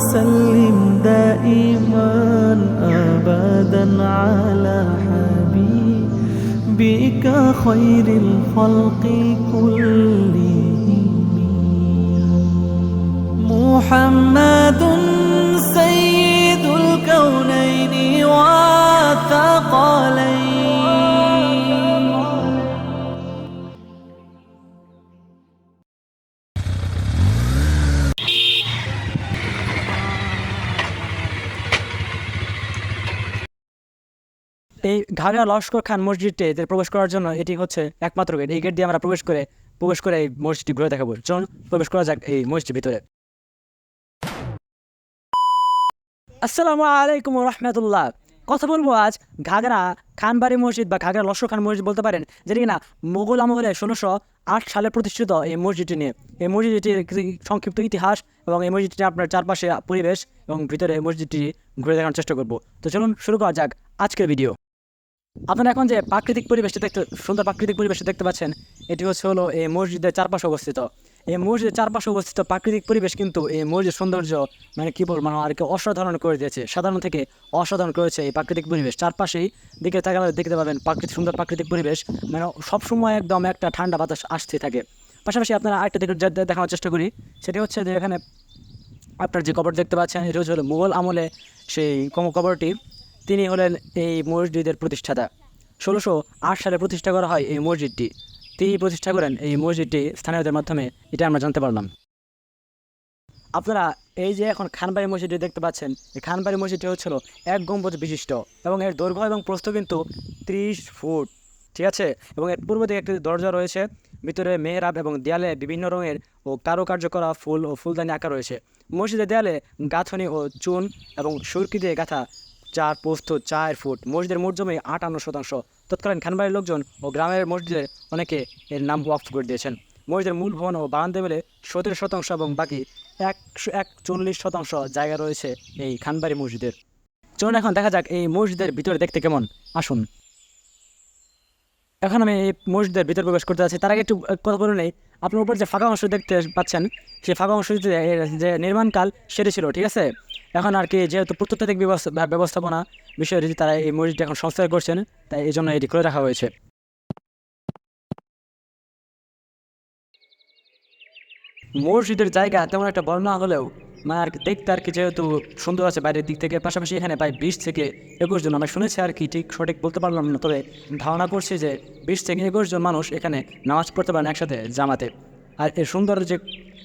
وسلم دائما أبدا على حبيبك خير الخلق كلهم. এই ঘাগরা লস্কর খান মসজিদটিতে প্রবেশ করার জন্য এটি হচ্ছে একমাত্র গেট। এই গেট দিয়ে আমরা প্রবেশ করে প্রবেশ করে এই মসজিদটি ঘুরে দেখাবো। চলুন, প্রবেশ করা যাক এই মসজিদের ভিতরে। আসসালামু আলাইকুম রহমতুল্লাহ কথা বলব আজ ঘাগরা খানবাড়ি মসজিদ বা ঘাগরা লস্কর খান মসজিদ বলতে পারেন, যেটি কিনা মোগল আমলে ষোলোশো আট সালে প্রতিষ্ঠিত এই মসজিদটি নিয়ে। এই মসজিদটির সংক্ষিপ্ত ইতিহাস এবং এই মসজিদটি আপনার চারপাশে পরিবেশ এবং ভিতরে এই মসজিদটি ঘুরে দেখানোর চেষ্টা করব। তো চলুন শুরু করা যাক আজকের ভিডিও। আপনারা এখন যে প্রাকৃতিক পরিবেশটা দেখতে, সুন্দর প্রাকৃতিক পরিবেশটি দেখতে পাচ্ছেন, এটি হচ্ছে হলো এই মসজিদের চারপাশে অবস্থিত। এই মসজিদের চারপাশে অবস্থিত প্রাকৃতিক পরিবেশ কিন্তু এই মসজিদ সৌন্দর্য মানে কী বলব মানে আর কি অসাধারণ করে দিয়েছে, সাধারণ থেকে অসাধারণ করেছে এই প্রাকৃতিক পরিবেশ। চারপাশেই দিকে তাকালে দেখতে পাবেন প্রাকৃতিক, সুন্দর প্রাকৃতিক পরিবেশ মানে সবসময় একদম একটা ঠান্ডা বাতাস আসতে থাকে। পাশাপাশি আপনারা আরেকটা দিকে দেখানোর চেষ্টা করি, সেটি হচ্ছে যে এখানে আপনার যে কবর দেখতে পাচ্ছেন এটা হচ্ছে মুঘল আমলে সেই কবরটি। তিনি হলেন এই মসজিদের প্রতিষ্ঠাতা। ষোলোশো আট সালে প্রতিষ্ঠা করা হয় এই মসজিদটি। তিনি প্রতিষ্ঠা করেন এই মসজিদটি স্থানীয়দের মাধ্যমে, এটা আমরা জানতে পারলাম। আপনারা এই যে এখন খানবাড়ি মসজিদটি দেখতে পাচ্ছেন, এই খানবাড়ি মসজিদটি হচ্ছিল এক গম্বুজ বিশিষ্ট এবং এর দৈর্ঘ্য এবং প্রস্থ কিন্তু ত্রিশ ফুট, ঠিক আছে? এবং এর পূর্ব দিকে একটি দরজা রয়েছে, ভিতরে মেহরাব এবং দেয়ালে বিভিন্ন রঙের ও কারুকার্য করা ফুল ও ফুলদানি আঁকা রয়েছে। মসজিদের দেয়ালে গাঁথনি ও চুন এবং সুরকি দিয়ে গাঁথা চার প্রস্থ চার ফুট। মসজিদের মোট জমি আটান্ন শতাংশ। তৎকালীন খানবাড়ির লোকজন ও গ্রামের মসজিদের অনেকে এর নাম ওয়াক্ফ করে দিয়েছেন। মসজিদের মূল ভবন ও বারান্দা মিলে সতেরো শতাংশ এবং বাকি একশো, একচল্লিশ শতাংশ জায়গা রয়েছে এই খানবাড়ি মসজিদের। চলুন এখন দেখা যাক এই মসজিদের ভিতরে দেখতে কেমন। আসুন। এখন আমি এই মসজিদের ভিতরে প্রবেশ করতে যাচ্ছি। তার আগে একটু কথা বলে নেই। আপনার উপর যে ফাঁকা অংশ দেখতে পাচ্ছেন, সেই ফাঁকা এর যে নির্মাণকাল সেটি ছিল, ঠিক আছে? এখন আর কি যেহেতু ব্যবস্থা ব্যবস্থাপনা বিষয়ে যদি তারা এই মসজিদটি এখন সংস্কার করছেন, তাই এই জন্য এটি খুলে রাখা হয়েছে। মসজিদের জায়গা তেমন একটা বড় না হলেও মানে আর কি দেখতে আর কি যেহেতু সুন্দর আছে বাইরের দিক থেকে, পাশাপাশি এখানে প্রায় বিশ থেকে একুশ জন আমরা শুনেছি আর কি ঠিক সঠিক বলতে পারলাম না, তবে ধারণা করছি যে বিশ থেকে একুশ জন মানুষ এখানে নামাজ পড়তে পারেন একসাথে জামাতে। আর এর সুন্দর যে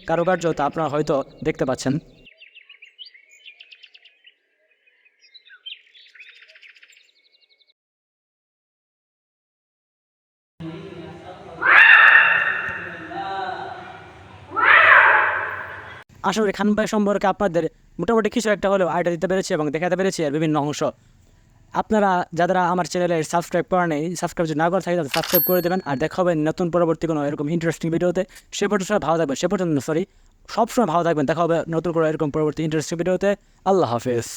কারুকার্য তা আপনারা হয়তো দেখতে পাচ্ছেন। আশা করি খানবাই সম্পর্কে আপনাদের মোটামুটি কিছু একটা হলেও আইডিয়া দিতে পেরেছি এবং দেখাতে পেরেছি আর বিভিন্ন অংশ। আপনারা যারা আমার চ্যানেলে সাবস্ক্রাইব করা নেই সাবস্ক্রাইব যদি না করে থাকে সাবস্ক্রাইব করে দেবেন। আর দেখা হবে নতুন পরবর্তী কোনো এরকম ইন্টারেস্টিং ভিডিওতে সে পর্যন্ত ভালো থাকবেন, সে পর্যন্ত সরি সবসময় ভালো থাকবেন। দেখা হবে নতুন করে এরকম পরবর্তী ইন্টারেস্টিং ভিডিওতে আল্লাহ হাফেজ।